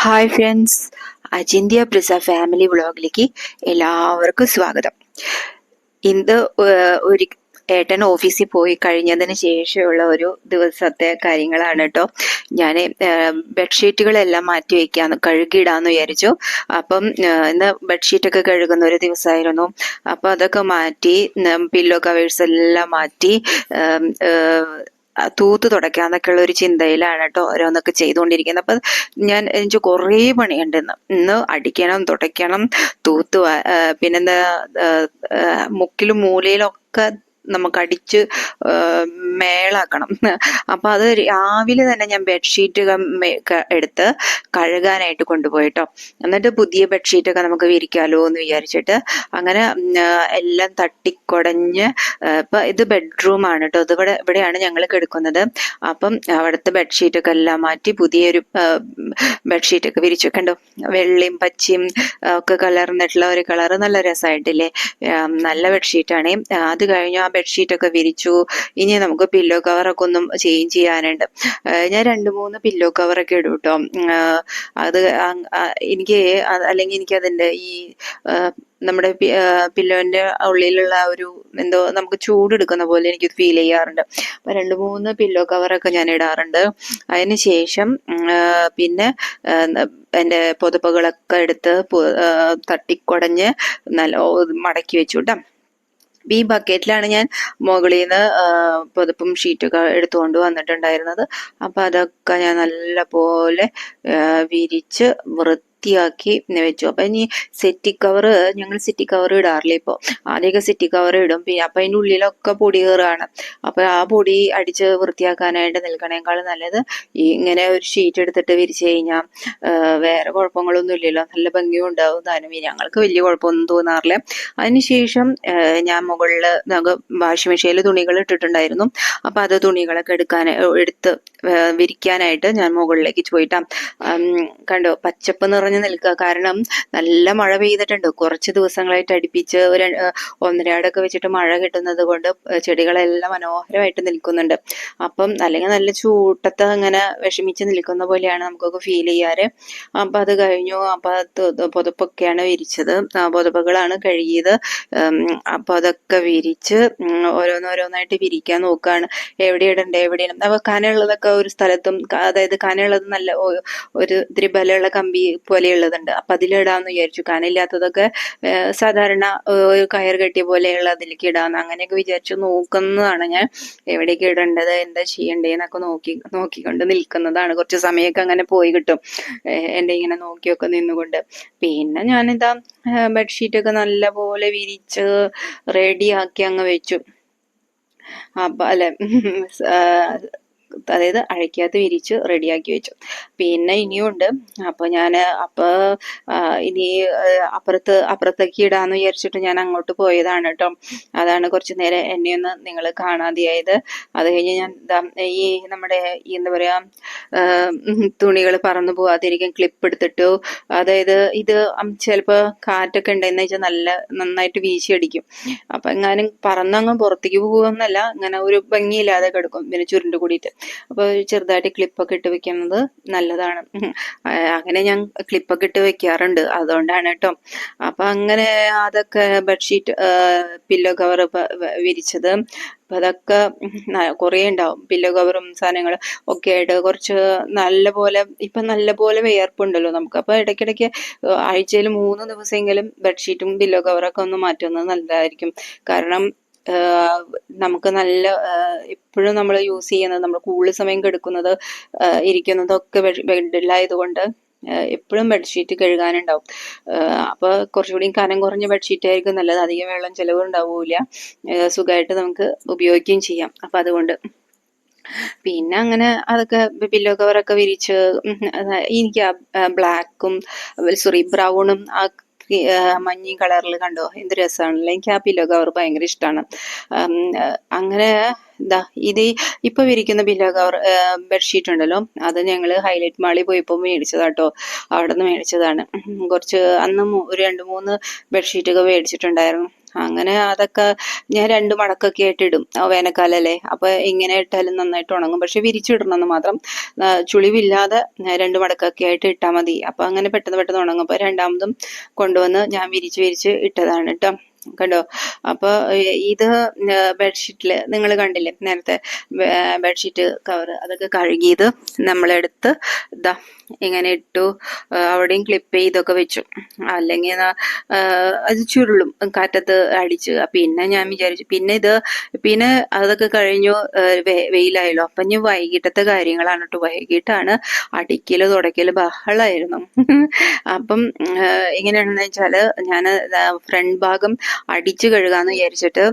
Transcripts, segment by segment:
Hi friends അജിന്ത്യ പ്രിസ family വ്ളോഗിലേക്ക് എല്ലാവർക്കും സ്വാഗതം. ഇന്ന് ഒരു ഏട്ടൻ ഓഫീസിൽ പോയി കഴിഞ്ഞതിന് ശേഷമുള്ള ഒരു ദിവസത്തെ കാര്യങ്ങളാണ് കേട്ടോ ഞാൻ ബെഡ്ഷീറ്റുകളെല്ലാം മാറ്റി വയ്ക്കാന്ന് കഴുകിയിടാന്ന് വിചാരിച്ചു. അപ്പം ഇന്ന് ബെഡ്ഷീറ്റൊക്കെ കഴുകുന്ന ഒരു ദിവസമായിരുന്നു അപ്പം അതൊക്കെ മാറ്റി പില്ലോ കവേഴ്സ് എല്ലാം മാറ്റി തൂത്ത് തുടയ്ക്കാന്നൊക്കെയുള്ള ഒരു ചിന്തയിലാണ് കേട്ടോ ഓരോന്നൊക്കെ ചെയ്തുകൊണ്ടിരിക്കുന്നത്. അപ്പം ഞാൻ എനിക്ക് കുറേ പണിയുണ്ട്. ഇന്ന് ഇന്ന് അടിക്കണം തുടയ്ക്കണം തൂത്ത് പിന്നെന്താ മുക്കിലും മൂലയിലും ഒക്കെ നമുക്ക് അടിച്ച് മേളാക്കണം. അപ്പൊ അത് രാവിലെ തന്നെ ഞാൻ ബെഡ്ഷീറ്റ് എടുത്ത് കഴുകാനായിട്ട് കൊണ്ടുപോയിട്ടോ. എന്നിട്ട് പുതിയ ബെഡ്ഷീറ്റ് ഒക്കെ നമുക്ക് വിരിക്കാലോ എന്ന് വിചാരിച്ചിട്ട് അങ്ങനെ എല്ലാം തട്ടിക്കുടഞ്ഞ് ഇപ്പൊ ഇത് ബെഡ്റൂം ആണ് കേട്ടോ. ഇത് ഇവിടെ ഇവിടെയാണ് ഞങ്ങൾ കിടക്കുന്നത്. അപ്പം അവിടുത്തെ ബെഡ്ഷീറ്റൊക്കെ എല്ലാം മാറ്റി പുതിയൊരു ബെഡ്ഷീറ്റൊക്കെ വിരിച്ചു കണ്ടോ? വെള്ളയും പച്ചയും ഒക്കെ കലർന്നിട്ടുള്ള ഒരു കളർ നല്ല രസമായിട്ടില്ലേ? നല്ല നല്ല ബെഡ്ഷീറ്റാണ്. അത് കഴിഞ്ഞു ആ ബെഡ്ഷീറ്റൊക്കെ വിരിച്ചു. ഇനി നമുക്ക് പില്ലോ കവറൊക്കെ ഒന്നും ചേഞ്ച് ചെയ്യാനുണ്ട്. ഞാൻ രണ്ട് മൂന്ന് പില്ലോ കവറൊക്കെ ഇടും കേട്ടോ അത് എനിക്ക് അല്ലെങ്കിൽ എനിക്ക് അതിന്റെ ഈ നമ്മുടെ പില്ലോന്റെ ഉള്ളിലുള്ള ഒരു എന്തോ നമുക്ക് ചൂടെടുക്കുന്ന പോലെ എനിക്ക് ഫീൽ ചെയ്യാറുണ്ട്. അപ്പൊ രണ്ട് മൂന്ന് പില്ലോ കവറൊക്കെ ഞാൻ ഇടാറുണ്ട്. അതിന് ശേഷം പിന്നെ എന്റെ പുതപ്പുകളൊക്കെ എടുത്ത് തട്ടിക്കുടഞ്ഞ് നല്ല മടക്കി വെച്ചു കേട്ടോ ഈ ബക്കറ്റിലാണ് ഞാൻ മുകളിൽ നിന്ന് പുതപ്പും ഷീറ്റൊക്കെ എടുത്തുകൊണ്ട് വന്നിട്ടുണ്ടായിരുന്നത്. അപ്പോൾ അതൊക്കെ ഞാൻ നല്ല പോലെ വിരിച്ച് വൃത്തിയാക്കി വെച്ചു. അപ്പൊ ഇനി സെറ്റി കവർ ഞങ്ങൾ സെറ്റി കവർ ഇടാറില്ല ഇപ്പൊ? ആദ്യമൊക്കെ സെറ്റി കവർ ഇടും. പിന്നെ അപ്പൊ അതിന്റെ ഉള്ളിലൊക്കെ പൊടി കയറുകയാണ് അപ്പൊ ആ പൊടി അടിച്ച് വൃത്തിയാക്കാനായിട്ട് നിൽക്കണേക്കാൾ നല്ലത് ഈ ഇങ്ങനെ ഒരു ഷീറ്റ് എടുത്തിട്ട് വിരിച്ചു കഴിഞ്ഞാൽ വേറെ കുഴപ്പങ്ങളൊന്നും ഇല്ലല്ലോ. നല്ല ഭംഗിയും ഉണ്ടാവും താനും. ഞങ്ങൾക്ക് വലിയ കുഴപ്പമൊന്നും തോന്നാറില്ല. അതിനുശേഷം ഞാൻ മുകളിൽ നമുക്ക് വാഷിംഗ് മെഷീനിൽ തുണികൾ ഇട്ടിട്ടുണ്ടായിരുന്നു. അപ്പൊ അത് തുണികളൊക്കെ എടുക്കാൻ എടുത്ത് വിരിക്കാനായിട്ട് ഞാൻ മുകളിലേക്ക് പോയിട്ടാ കണ്ടോ പച്ചപ്പ് നിറഞ്ഞു നിൽക്കുക. കാരണം നല്ല മഴ പെയ്തിട്ടുണ്ട്. കുറച്ച് ദിവസങ്ങളായിട്ട് അടുപ്പിച്ച് ഒരു ഒന്നരയാടൊക്കെ വെച്ചിട്ട് മഴ കിട്ടുന്നത് കൊണ്ട് ചെടികളെല്ലാം മനോഹരമായിട്ട് നിൽക്കുന്നുണ്ട്. അപ്പം അല്ലെങ്കിൽ നല്ല ചൂട്ടത്ത് അങ്ങനെ വിഷമിച്ച് നിൽക്കുന്ന പോലെയാണ് നമുക്കൊക്കെ ഫീൽ ചെയ്യാറ്. അപ്പം അത് കഴിഞ്ഞു. അപ്പൊ പുതുപ്പൊക്കെയാണ് വിരിച്ചത്. പുതപ്പുകളാണ് കഴുകിയത്. അപ്പം അതൊക്കെ വിരിച്ച് ഓരോന്നോരോന്നായിട്ട് വിരിക്കാൻ നോക്കുകയാണ് എവിടെ ഇടണ്ടേ എവിടെ ഇടണ്ട. കനയുള്ളതൊക്കെ ഒരു സ്ഥലത്തും അതായത് കനയുള്ളത് നല്ല ഒരു ഇത്തിരി ബലമുള്ള കമ്പി പോലെയുള്ളതുണ്ട്. അപ്പൊ അതിലിടാന്ന് വിചാരിച്ചു. കനമില്ലാത്തതൊക്കെ സാധാരണ ഒരു കയർ കെട്ടിയ പോലെയുള്ള അതിലേക്ക് ഇടാന്ന് അങ്ങനെയൊക്കെ വിചാരിച്ചു നോക്കുന്നതാണ് ഞാൻ. എവിടേക്ക് ഇടേണ്ടത് എന്താ ചെയ്യണ്ടേന്നൊക്കെ നോക്കി നോക്കിക്കൊണ്ട് നിൽക്കുന്നതാണ്. കുറച്ച് സമയമൊക്കെ അങ്ങനെ പോയി കിട്ടും. എന്റെ ഇങ്ങനെ നോക്കിയൊക്കെ നിന്നുകൊണ്ട്. പിന്നെ ഞാനിതാ ബെഡ്ഷീറ്റ് ഒക്കെ നല്ല പോലെ വിരിച്ച് റെഡിയാക്കി അങ്ങ് വെച്ചു. അപ്പൊ അല്ലെ അതായത് അഴയ്ക്കകത്ത് വിരിച്ച് റെഡിയാക്കി വെച്ചു. പിന്നെ ഇനിയുണ്ട്. അപ്പൊ ഞാൻ അപ്പൊ ഇനി അപ്പുറത്ത് അപ്പുറത്തേക്ക് ഇടാന്ന് വിചാരിച്ചിട്ട് ഞാൻ അങ്ങോട്ട് പോയതാണ് കേട്ടോ അതാണ് കുറച്ചു നേരം എന്നെ ഒന്ന് നിങ്ങൾ കാണാതെയായത്. അത് കഴിഞ്ഞ് ഞാൻ ഈ നമ്മുടെ എന്താ പറയാ തുണികൾ പറന്നു പോവാതിരിക്കാൻ ക്ലിപ്പ് എടുത്തിട്ടു. അതായത് ഇത് ചിലപ്പോ കാറ്റൊക്കെ ഉണ്ടെന്ന് വെച്ചാൽ നല്ല നന്നായിട്ട് വീശി അടിക്കും അപ്പൊ എങ്ങാനും പറന്നങ്ങ് പുറത്തേക്ക് പോകുമെന്നല്ല ഇങ്ങനെ ഒരു ഭംഗിയില്ലാതെ കിടക്കും. പിന്നെ ചുരുണ്ട് കൂടിയിട്ട്. അപ്പൊ ചെറുതായിട്ട് ക്ലിപ്പൊക്കെ ഇട്ട് വെക്കുന്നത് നല്ലതാണ്. അങ്ങനെ ഞാൻ ക്ലിപ്പൊക്കെ ഇട്ട് വെക്കാറുണ്ട്. അതുകൊണ്ടാണ് കേട്ടോ അപ്പം അങ്ങനെ അതൊക്കെ ബെഡ്ഷീറ്റ് പില്ലോ കവർ വിരിച്ചത്. അപ്പം അതൊക്കെ കുറേ ഉണ്ടാവും പില്ലോ കവറും സാധനങ്ങൾ ഒക്കെ ആയിട്ട് കുറച്ച് നല്ല പോലെ നല്ലപോലെ നല്ല പോലെ വിയർപ്പുണ്ടല്ലോ നമുക്ക് അപ്പോൾ ഇടയ്ക്കിടയ്ക്ക് ആഴ്ചയിൽ മൂന്ന് ദിവസമെങ്കിലും ബെഡ്ഷീറ്റും പില്ലോ കവറൊക്കെ ഒന്ന് മാറ്റുന്നത് നല്ലതായിരിക്കും. കാരണം നമുക്ക് നല്ല എപ്പോഴും നമ്മൾ യൂസ് ചെയ്യുന്നത് നമ്മൾ കൂടുതൽ സമയം കിടക്കുന്നത് ഇരിക്കുന്നതൊക്കെ ബെഡിലായതുകൊണ്ട് എപ്പോഴും ബെഡ്ഷീറ്റ് കഴുകാനുണ്ടാവും. അപ്പോൾ അപ്പൊ കുറച്ചുകൂടി കനം കുറഞ്ഞ ബെഡ്ഷീറ്റ് ആയിരിക്കും നല്ലത്. അധികം വെള്ളം ചിലവ് ഉണ്ടാവൂല ആഹ് സുഖമായിട്ട് നമുക്ക് ഉപയോഗിക്കുകയും ചെയ്യാം. അപ്പൊ അതുകൊണ്ട്. പിന്നെ അങ്ങനെ അതൊക്കെ പില്ലോ കവറൊക്കെ വിരിച്ച് എനിക്ക് ബ്ലാക്കും സോറി ബ്രൗണും ആ മഞ്ഞ കളറിൽ കണ്ടോ? എന്ത് രസമാണല്ലോ എനിക്ക് ആ പില്ലോ കവർ ഭയങ്കര ഇഷ്ടമാണ് അങ്ങനെ ഇതാ ഇത് ഇപ്പൊ വിരിക്കുന്ന പില്ലോ കവർ ബെഡ്ഷീറ്റ് ഉണ്ടല്ലോ. അത് ഞങ്ങൾ ഹൈലൈറ്റ് മാളിൽ പോയപ്പോൾ മേടിച്ചതാട്ടോ. അവിടെ നിന്ന് മേടിച്ചതാണ് കുറച്ച് അന്ന് ഒരു രണ്ട് മൂന്ന് ബെഡ്ഷീറ്റൊക്കെ മേടിച്ചിട്ടുണ്ടായിരുന്നു. അങ്ങനെ അതൊക്കെ ഞാൻ രണ്ട് മടക്കൊക്കെ ആയിട്ട് ഇടും വേനൽക്കാലല്ലേ? അപ്പൊ ഇങ്ങനെ ഇട്ടാലും നന്നായിട്ട് ഉണങ്ങും. പക്ഷെ വിരിച്ചിടണമെന്ന് മാത്രം ചുളിവില്ലാതെ രണ്ട് മടക്കൊക്കെ ആയിട്ട് ഇട്ടാൽ മതി. അപ്പൊ അങ്ങനെ പെട്ടെന്ന് പെട്ടെന്ന് ഉണങ്ങും. അപ്പൊ രണ്ടാമതും കൊണ്ടുവന്ന് ഞാൻ വിരിച്ച് വിരിച്ച് ഇട്ടതാണ് കേട്ടോ കണ്ടോ? അപ്പൊ ഇത് ബെഡ്ഷീറ്റിൽ നിങ്ങൾ കണ്ടില്ലേ നേരത്തെ ബെഡ്ഷീറ്റ് കവർ അതൊക്കെ കഴുകിയത് നമ്മളെടുത്ത് ഇതാ ഇങ്ങനെ ഇട്ടു അവിടെയും ക്ലിപ്പ് ചെയ്തൊക്കെ വെച്ചു. അല്ലെങ്കിൽ അത് ചുരുളും കാറ്റത്ത് അടിച്ച്. പിന്നെ ഞാൻ വിചാരിച്ചു പിന്നെ ഇത് പിന്നെ അതൊക്കെ കഴിഞ്ഞു വെയിലായല്ലോ. അപ്പൊ ഇനി വൈകിട്ടത്തെ കാര്യങ്ങളാണ് കേട്ടോ വൈകിട്ടാണ് അടിക്കൽ തുടക്കൽ ബഹളായിരുന്നു. അപ്പം എങ്ങനെയാണെന്ന് വെച്ചാൽ ഞാൻ ഫ്രണ്ട് ഭാഗം അടിച്ചു കഴുകാന്ന് വിചാരിച്ചിട്ട്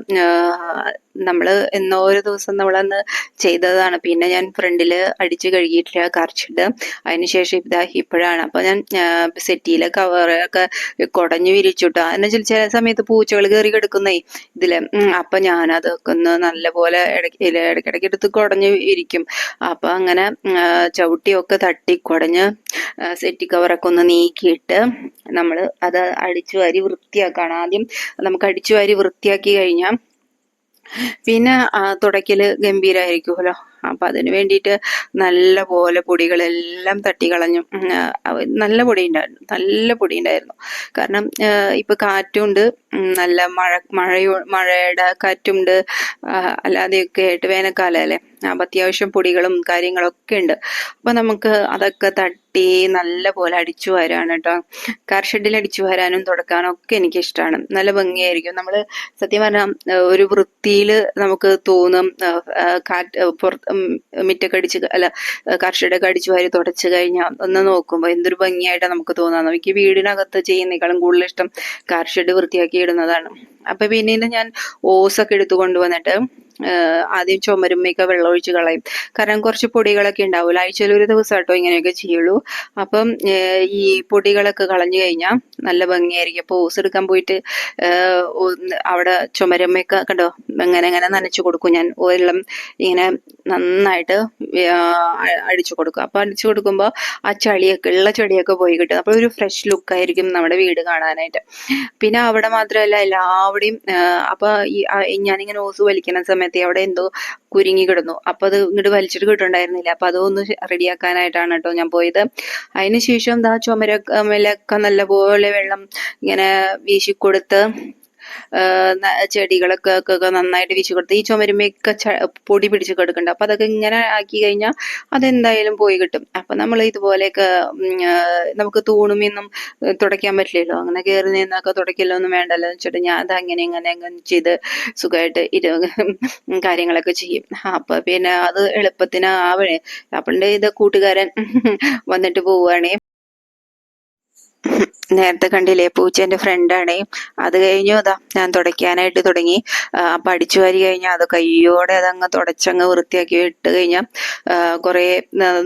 ആ, നമ്മൾ എന്നോ ഒരു ദിവസം നമ്മളന്ന് ചെയ്തതാണ്. പിന്നെ ഞാൻ ഫ്രണ്ടിൽ അടിച്ചു കഴുകിയിട്ടില്ല കറച്ചിട്ട് അതിനുശേഷം ഇതാ ഇപ്പോഴാണ്. അപ്പൊ ഞാൻ സെറ്റിയിലെ കവറൊക്കെ കുടഞ്ഞു വിരിച്ചുട്ടോ. അതിനെ ചില സമയത്ത് പൂച്ചകൾ കയറി കിടക്കുന്നേ ഇതിൽ. അപ്പൊ ഞാൻ അതൊക്കെ ഒന്ന് നല്ലപോലെ ഇടയ്ക്ക് ഇടയ്ക്കിടയ്ക്ക് എടുത്ത് കുടഞ്ഞു ഇരിക്കും അപ്പൊ അങ്ങനെ ചവിട്ടിയൊക്കെ തട്ടി കുടഞ്ഞ് സെറ്റി കവറൊക്കെ ഒന്ന് നീക്കിയിട്ട് നമ്മൾ അത് അടിച്ചു വാരി വൃത്തിയാക്കാണ്. ആദ്യം നമുക്ക് അടിച്ചു വാരി വൃത്തിയാക്കി കഴിഞ്ഞാൽ പിന്നെ ആ, തുടയ്ക്കൽ ഗംഭീരമായിരിക്കുമല്ലോ അപ്പൊ അതിന് വേണ്ടിയിട്ട് നല്ല പോലെ പൊടികളെല്ലാം തട്ടിക്കളഞ്ഞു. കളഞ്ഞു നല്ല പൊടി ഉണ്ടായിരുന്നു. നല്ല പൊടി ഉണ്ടായിരുന്നു. കാരണം ഇപ്പം കാറ്റുണ്ട്. നല്ല മഴ മഴയോ മഴയുടെ കാറ്റുണ്ട്. അല്ലാതെയൊക്കെ ആയിട്ട് വേനൽക്കാലം അല്ലേ? അപ്പം അത്യാവശ്യം പൊടികളും കാര്യങ്ങളൊക്കെ ഉണ്ട്. അപ്പം നമുക്ക് അതൊക്കെ തട്ടി നല്ല പോലെ അടിച്ചു വരാണ് കേട്ടോ. കാർ ഷെഡിൽ അടിച്ചു വരാനും തുടക്കാനും ഒക്കെ എനിക്ക് ഇഷ്ടമാണ് നല്ല ഭംഗിയായിരിക്കും. നമ്മൾ സത്യം പറഞ്ഞാൽ ഒരു വൃത്തിയിൽ നമുക്ക് തോന്നും കാറ്റ് പുറത്ത് മിറ്റൊക്കെ അടിച്ച് ക- അല്ല കർഷകടൊക്കെ അടിച്ചു വാരി തുടച്ചു കഴിഞ്ഞാൽ ഒന്ന് നോക്കുമ്പോൾ എന്തൊരു ഭംഗിയായിട്ട് നമുക്ക് തോന്നാം എനിക്ക് വീടിനകത്ത് ചെയ്യുന്നേക്കാളും കൂടുതൽ ഇഷ്ടം കാർ ഷെഡ് വൃത്തിയാക്കി ഇടുന്നതാണ്. അപ്പൊ പിന്നീട് ഞാൻ ഓസൊക്കെ എടുത്തു കൊണ്ടുവന്നിട്ട് ആദ്യം ചുമരുമ്മയൊക്കെ വെള്ളം ഒഴിച്ച് കളയും. കാരണം കുറച്ച് പൊടികളൊക്കെ ഉണ്ടാവില്ല ആഴ്ചയിൽ ഒരു ദിവസം കേട്ടോ ഇങ്ങനെയൊക്കെ ചെയ്യുള്ളൂ. അപ്പം ഈ പൊടികളൊക്കെ കളഞ്ഞു കഴിഞ്ഞാൽ നല്ല ഭംഗിയായിരിക്കും. അപ്പൊ ഓസ് എടുക്കാൻ പോയിട്ട് അവിടെ ചുമരമ്മയൊക്കെ കണ്ടോ? അങ്ങനെ അങ്ങനെ നനച്ചു കൊടുക്കും. ഞാൻ വെള്ളം ഇങ്ങനെ നന്നായിട്ട് അടിച്ചു കൊടുക്കും. അപ്പൊ അടിച്ചു കൊടുക്കുമ്പോൾ ആ ചളിയൊക്കെ ഉള്ള ചെടിയൊക്കെ പോയി കിട്ടും. അപ്പോൾ ഒരു ഫ്രഷ് ലുക്ക് ആയിരിക്കും നമ്മുടെ വീട് കാണാനായിട്ട്. പിന്നെ അവിടെ മാത്രമല്ല എല്ലാവിടെയും ആഹ് അപ്പൊ ഈ ഞാനിങ്ങനെ ഓസ് വലിക്കുന്ന സമയത്ത് അവിടെ എന്തോ കുരുങ്ങി കിടന്നു. അപ്പൊ അത് ഇങ്ങോട്ട് വലിച്ചിട്ട് കിട്ടുണ്ടായിരുന്നില്ല അപ്പൊ അതൊന്ന് റെഡിയാക്കാനായിട്ടാണ് കേട്ടോ ഞാൻ പോയത്. അതിനുശേഷം ദാ ചുമരൊക്കെ മേലൊക്കെ നല്ലപോലെ വെള്ളം ഇങ്ങനെ വീശിക്കൊടുത്ത് ചെടികളൊക്കെ ഒക്കെ നന്നായിട്ട് വീശി കൊടുത്ത് ഈ ചുമരുമയൊക്കെ പൊടി പിടിച്ച് കിടക്കുന്നുണ്ട് അപ്പൊ അതൊക്കെ ഇങ്ങനെ ആക്കി കഴിഞ്ഞാൽ അതെന്തായാലും പോയി കിട്ടും. അപ്പൊ നമ്മൾ ഇതുപോലെയൊക്കെ നമുക്ക് തൂണുമീന്നും തുടയ്ക്കാൻ പറ്റില്ലല്ലോ. അങ്ങനെ കയറി നിന്നൊക്കെ തുടയ്ക്കല്ലോ ഒന്നും വേണ്ടല്ലോ എന്ന് വെച്ചിട്ട് ഞാൻ അത് അങ്ങനെ ഇങ്ങനെ അങ്ങനെ ചെയ്ത് സുഖമായിട്ട് ഇരു കാര്യങ്ങളൊക്കെ ചെയ്യും. അപ്പൊ പിന്നെ അത് എളുപ്പത്തിന് ആവണേ അപ്പൊ ഇത് കൂട്ടുകാരൻ വന്നിട്ട് പോവുകയാണേ നേരത്തെ കണ്ടില്ലേ പൂച്ച എന്റെ ഫ്രണ്ടാണേ അത് കഴിഞ്ഞു അതാ ഞാൻ തുടയ്ക്കാനായിട്ട് തുടങ്ങി. അപ്പൊ അടിച്ചു വാരി കഴിഞ്ഞാൽ അത് കയ്യോടെ അതങ്ങ് തുടച്ചങ്ങ് വൃത്തിയാക്കി ഇട്ട് കഴിഞ്ഞാൽ കുറെ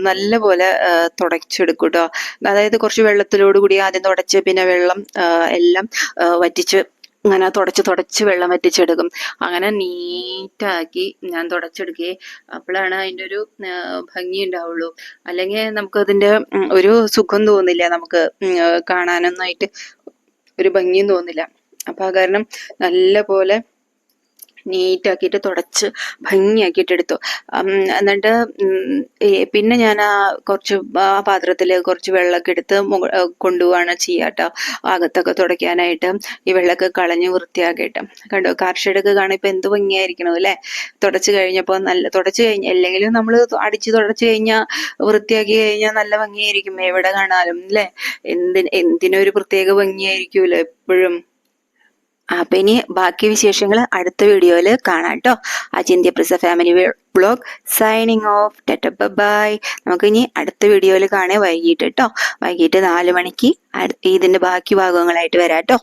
നല്ല പോലെ തുടച്ചെടുക്കും കേട്ടോ അതായത് കുറച്ച് വെള്ളത്തിലോട് കൂടി ആദ്യം തുടച്ച് പിന്നെ വെള്ളം എല്ലാം വറ്റിച്ച് ഇങ്ങനെ തുടച്ച് തുടച്ച് വെള്ളം വറ്റിച്ചെടുക്കും. അങ്ങനെ നീറ്റാക്കി ഞാൻ തുടച്ചെടുക്കുകയെ അപ്പോഴാണ് അതിന്റെ ഒരു ഭംഗി ഉണ്ടാവുള്ളൂ. അല്ലെങ്കിൽ നമുക്ക് അതിന്റെ ഒരു സുഖം തോന്നില്ല നമുക്ക് കാണാനൊന്നായിട്ട്. ഒരു ഭംഗിയും തോന്നില്ല. അപ്പം കാരണം നല്ല പോലെ നീറ്റാക്കിയിട്ട് തുടച്ച് ഭംഗിയാക്കിയിട്ട് എടുത്തു എന്നിട്ട് പിന്നെ ഞാൻ ആ കുറച്ച് ആ പാത്രത്തിൽ കുറച്ച് വെള്ളമൊക്കെ എടുത്ത് കൊണ്ടുപോവാണ് ചെയ്യാട്ടോ. അകത്തൊക്കെ തുടയ്ക്കാനായിട്ട് ഈ വെള്ളമൊക്കെ കളഞ്ഞ് വൃത്തിയാക്കിയിട്ട്. കണ്ടോ കാർഷെഡൊക്കെ കാണാൻ ഇപ്പം എന്ത് ഭംഗിയായിരിക്കണം അല്ലേ? തുടച്ച് കഴിഞ്ഞപ്പോൾ നല്ല തുടച്ച് കഴിഞ്ഞ അല്ലെങ്കിലും നമ്മൾ അടിച്ച് തുടച്ച് കഴിഞ്ഞാൽ വൃത്തിയാക്കി കഴിഞ്ഞാൽ നല്ല ഭംഗിയായിരിക്കും. എവിടെ കാണാനും അല്ലേ? എന്തിന് എന്തിനൊരു പ്രത്യേക ഭംഗിയായിരിക്കുമല്ലോ എപ്പോഴും. അപ്പൊ ഇനി ബാക്കി വിശേഷങ്ങൾ അടുത്ത വീഡിയോയിൽ കാണാം കേട്ടോ അജിന്ത്യ പ്രസ ഫാമിലി ബ്ലോഗ് സൈനിങ് ഓഫ് ടെറ്റ ബൈ നമുക്ക് ഇനി അടുത്ത വീഡിയോയിൽ കാണാൻ വൈകിട്ട് കേട്ടോ വൈകിട്ട് നാല് മണിക്ക് ഇതിന്റെ ബാക്കി ഭാഗങ്ങളായിട്ട് വരാം കേട്ടോ